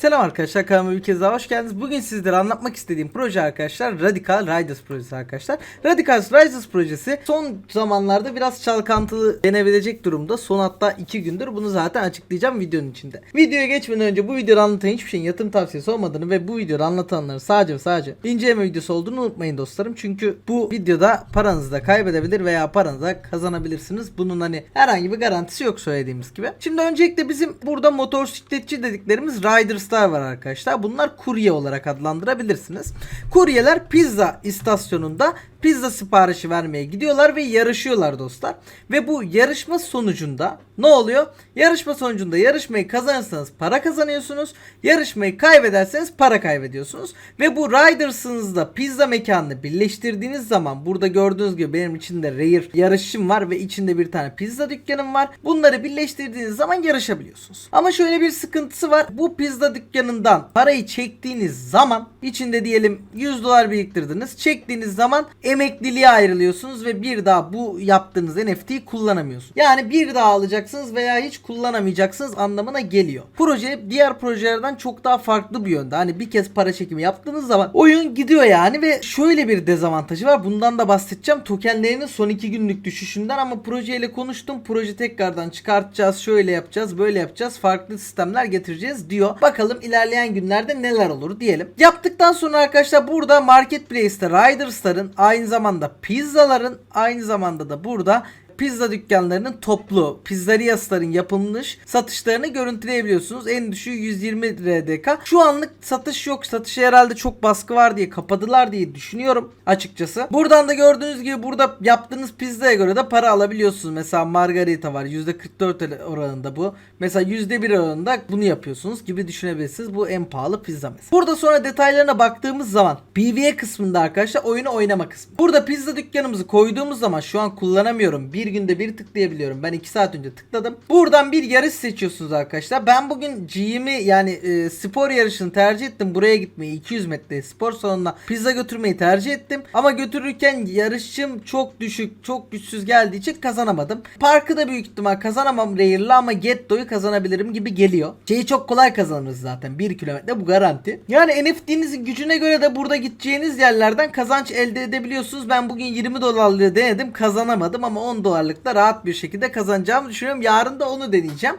Selam arkadaşlar kanalıma bir kez daha hoş geldiniz. Bugün sizlere anlatmak istediğim proje arkadaşlar Radical Riders projesi arkadaşlar. Radical Riders projesi son zamanlarda biraz çalkantılı denebilecek durumda. Son hatta 2 gündür bunu zaten açıklayacağım videonun içinde. Videoya geçmeden önce bu videoda anlatan hiçbir şeyin yatırım tavsiyesi olmadığını ve bu videoda anlatanların sadece ve sadece inceleme videosu olduğunu unutmayın dostlarım. Çünkü bu videoda paranızı da kaybedebilir veya paranızı da kazanabilirsiniz. Bunun hani herhangi bir garantisi yok söylediğimiz gibi. Şimdi öncelikle bizim burada motosikletçi dediklerimiz Riders'lar var arkadaşlar. Bunlar kurye olarak adlandırabilirsiniz. Kuryeler pizza istasyonunda pizza siparişi vermeye gidiyorlar ve yarışıyorlar dostlar. Ve bu yarışma sonucunda ne oluyor? Yarışma sonucunda yarışmayı kazanırsanız para kazanıyorsunuz. Yarışmayı kaybederseniz para kaybediyorsunuz. Ve bu Riders'ınızda pizza mekanını birleştirdiğiniz zaman burada gördüğünüz gibi benim içinde Rare yarışım var ve içinde bir tane pizza dükkanım var. Bunları birleştirdiğiniz zaman yarışabiliyorsunuz. Ama şöyle bir sıkıntısı var. Bu pizza dükkanından parayı çektiğiniz zaman içinde diyelim 100 dolar biriktirdiniz. Çektiğiniz zaman emekliliğe ayrılıyorsunuz ve bir daha bu yaptığınız NFT'yi kullanamıyorsunuz. Yani bir daha alacaksınız veya hiç kullanamayacaksınız anlamına geliyor. Proje diğer projelerden çok daha farklı bir yönde. Hani bir kez para çekimi yaptığınız zaman oyun gidiyor yani ve şöyle bir dezavantajı var. Bundan da bahsedeceğim. Tokenlerinin son 2 günlük düşüşünden ama projeyle konuştum. Proje tekrardan çıkartacağız. Şöyle yapacağız, böyle yapacağız. Farklı sistemler getireceğiz diyor. Bakalım ilerleyen günlerde neler olur diyelim. Yaptıktan sonra arkadaşlar burada Marketplace'te Riders'ların aynı zamanda pizzaların aynı zamanda da burada pizza dükkanlarının toplu pizzeriasların yapılmış satışlarını görüntüleyebiliyorsunuz. En düşüğü 120 RDK. Şu anlık satış yok. Satışa herhalde çok baskı var diye kapadılar diye düşünüyorum açıkçası. Buradan da gördüğünüz gibi burada yaptığınız pizzaya göre de para alabiliyorsunuz. Mesela margarita var. %44 oranında bu. Mesela %1 oranında bunu yapıyorsunuz gibi düşünebilirsiniz. Bu en pahalı pizza mesela. Burada sonra detaylarına baktığımız zaman PvE kısmında arkadaşlar oyunu oynama kısmı. Burada pizza dükkanımızı koyduğumuz zaman şu an kullanamıyorum. Bir günde bir tıklayabiliyorum. Ben 2 saat önce tıkladım. Buradan bir yarış seçiyorsunuz arkadaşlar. Ben bugün GM'i yani e, spor yarışını tercih ettim. Buraya gitmeyi 200 metre spor salonuna pizza götürmeyi tercih ettim. Ama götürürken yarışım çok düşük, çok güçsüz geldiği için kazanamadım. Parkı da büyük ihtimal kazanamam Rare'la ama Getto'yu kazanabilirim gibi geliyor. Şeyi çok kolay kazanırız zaten. 1 kilometre bu garanti. Yani NFT'nizin gücüne göre de burada gideceğiniz yerlerden kazanç elde edebiliyorsunuz. Ben bugün 20 dolarlığı denedim kazanamadım ama 10 dolarlıkta rahat bir şekilde kazanacağımı düşünüyorum. Yarın da onu deneyeceğim.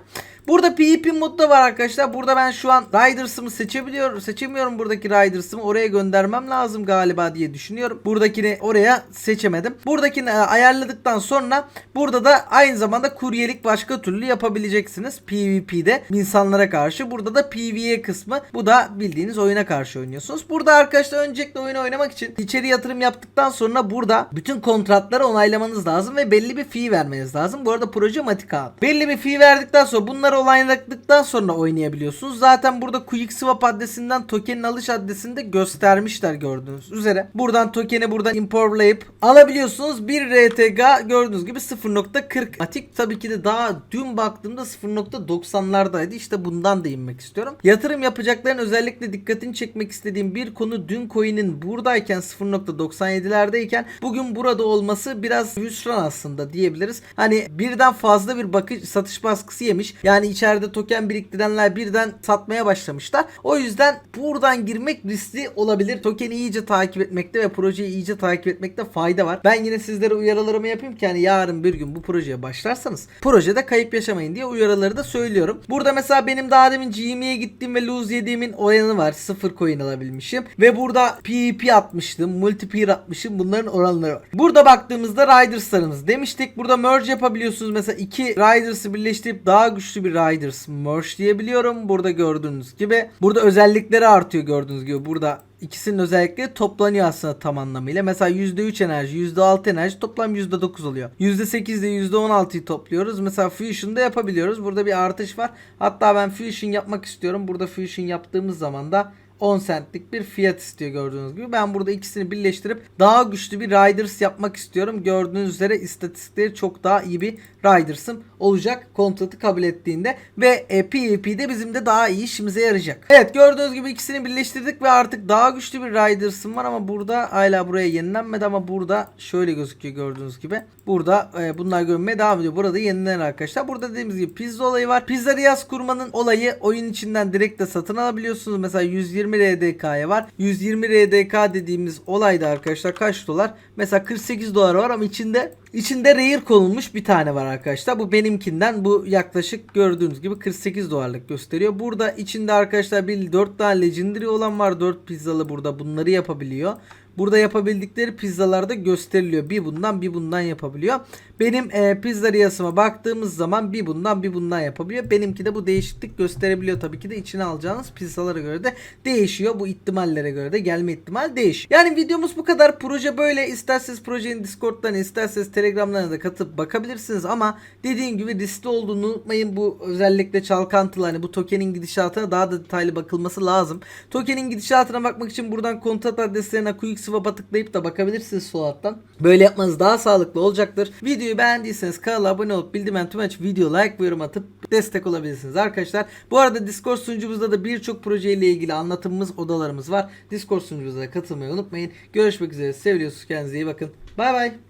Burada PvP modda var arkadaşlar. Burada ben şu an Riders'ımı seçebiliyorum. Seçemiyorum buradaki Riders'ımı. Oraya göndermem lazım galiba diye düşünüyorum. Buradakini oraya seçemedim. Buradakini e, ayarladıktan sonra burada da aynı zamanda kuryelik başka türlü yapabileceksiniz. PvP'de insanlara karşı. Burada da PvE kısmı. Bu da bildiğiniz oyuna karşı oynuyorsunuz. Burada arkadaşlar öncelikle oyunu oynamak için içeri yatırım yaptıktan sonra burada bütün kontratları onaylamanız lazım ve belli bir fee vermeniz lazım. Bu arada proje Matika. Belli bir fee verdikten sonra bunları onayladıktan sonra oynayabiliyorsunuz. Zaten burada Quick Swap adresinden tokenin alış adresini de göstermişler gördüğünüz üzere. Buradan tokeni buradan importlayıp alabiliyorsunuz. 1 RTG gördüğünüz gibi 0.40. Atik tabii ki de daha dün baktığımda 0.90'lardaydı. İşte bundan değinmek istiyorum. Yatırım yapacakların özellikle dikkatini çekmek istediğim bir konu dün coin'in buradayken 0.97'lerdeyken bugün burada olması biraz hüsran aslında diyebiliriz. Hani birden fazla bir bakış satış baskısı yemiş. Yani içeride token biriktirenler birden satmaya başlamışlar. O yüzden buradan girmek riskli olabilir. Tokeni iyice takip etmekte ve projeyi iyice takip etmekte fayda var. Ben yine sizlere uyarılarımı yapayım ki hani yarın bir gün bu projeye başlarsanız projede kayıp yaşamayın diye uyarıları da söylüyorum. Burada mesela benim daha demin GM'ye gittiğim ve lose yediğimin oranı var. Sıfır coin alabilmişim. Ve burada PvP atmıştım. Multiplayer atmışım. Bunların oranları var. Burada baktığımızda Riders'larımız demiştik. Burada merge yapabiliyorsunuz. Mesela iki Riders'ı birleştirip daha güçlü bir Riders merge diyebiliyorum. Burada gördüğünüz gibi. Burada özellikleri artıyor gördüğünüz gibi. Burada ikisinin özellikleri toplanıyor aslında tam anlamıyla. Mesela %3 enerji, %6 enerji toplam %9 oluyor. %8 ile %16'yı topluyoruz. Mesela Fusion'da yapabiliyoruz. Burada bir artış var. Hatta ben Fusion yapmak istiyorum. Burada Fusion yaptığımız zaman da 10 centlik bir fiyat istiyor gördüğünüz gibi. Ben burada ikisini birleştirip daha güçlü bir Riders yapmak istiyorum. Gördüğünüz üzere istatistikleri çok daha iyi bir Riders'ım olacak kontratı kabul ettiğinde ve e, PvP'de bizim de daha iyi işimize yarayacak. Evet gördüğünüz gibi ikisini birleştirdik ve artık daha güçlü bir Riders'ım var ama burada hala buraya yenilenmedi ama burada şöyle gözüküyor gördüğünüz gibi. Burada e, bunlar görünmeye devam ediyor. Burada yenilenen arkadaşlar. Burada dediğimiz gibi pizza olayı var. Pizza Riyaz kurmanın olayı oyun içinden direkt de satın alabiliyorsunuz. Mesela 120 RDK'ya var. 120 RDK dediğimiz olayda arkadaşlar kaç dolar? Mesela 48 dolar var ama içinde içinde rare konulmuş bir tane var arkadaşlar. Bu benimkinden bu yaklaşık gördüğünüz gibi 48 dolarlık gösteriyor. Burada içinde arkadaşlar bir 4 tane legendary olan var. 4 pizzalı burada bunları yapabiliyor. Burada yapabildikleri pizzalarda gösteriliyor. Bir bundan bir bundan yapabiliyor. Benim e, pizzeriyasıma baktığımız zaman bir bundan bir bundan yapabiliyor. Benimki de bu değişiklik gösterebiliyor tabii ki de içine alacağınız pizzalara göre de değişiyor. Bu ihtimallere göre de gelme ihtimal değişiyor. Yani videomuz bu kadar. Proje böyle. İsterseniz projenin Discord'dan isterseniz Telegram'dan da katıp bakabilirsiniz ama dediğim gibi riskli olduğunu unutmayın. Bu özellikle çalkantılı hani bu tokenin gidişatına daha da detaylı bakılması lazım. Tokenin gidişatına bakmak için buradan kontrat adreslerine quick swap'a tıklayıp da bakabilirsiniz sol alttan. Böyle yapmanız daha sağlıklı olacaktır. Videoyu beğendiyseniz kanala abone olup bildirim tüm aç video like ve yorum atıp destek olabilirsiniz arkadaşlar. Bu arada Discord sunucumuzda da birçok projeyle ilgili anlatımımız odalarımız var. Discord sunucumuza katılmayı unutmayın. Görüşmek üzere. Seviyorsunuz. Kendinize iyi bakın. Bay bay.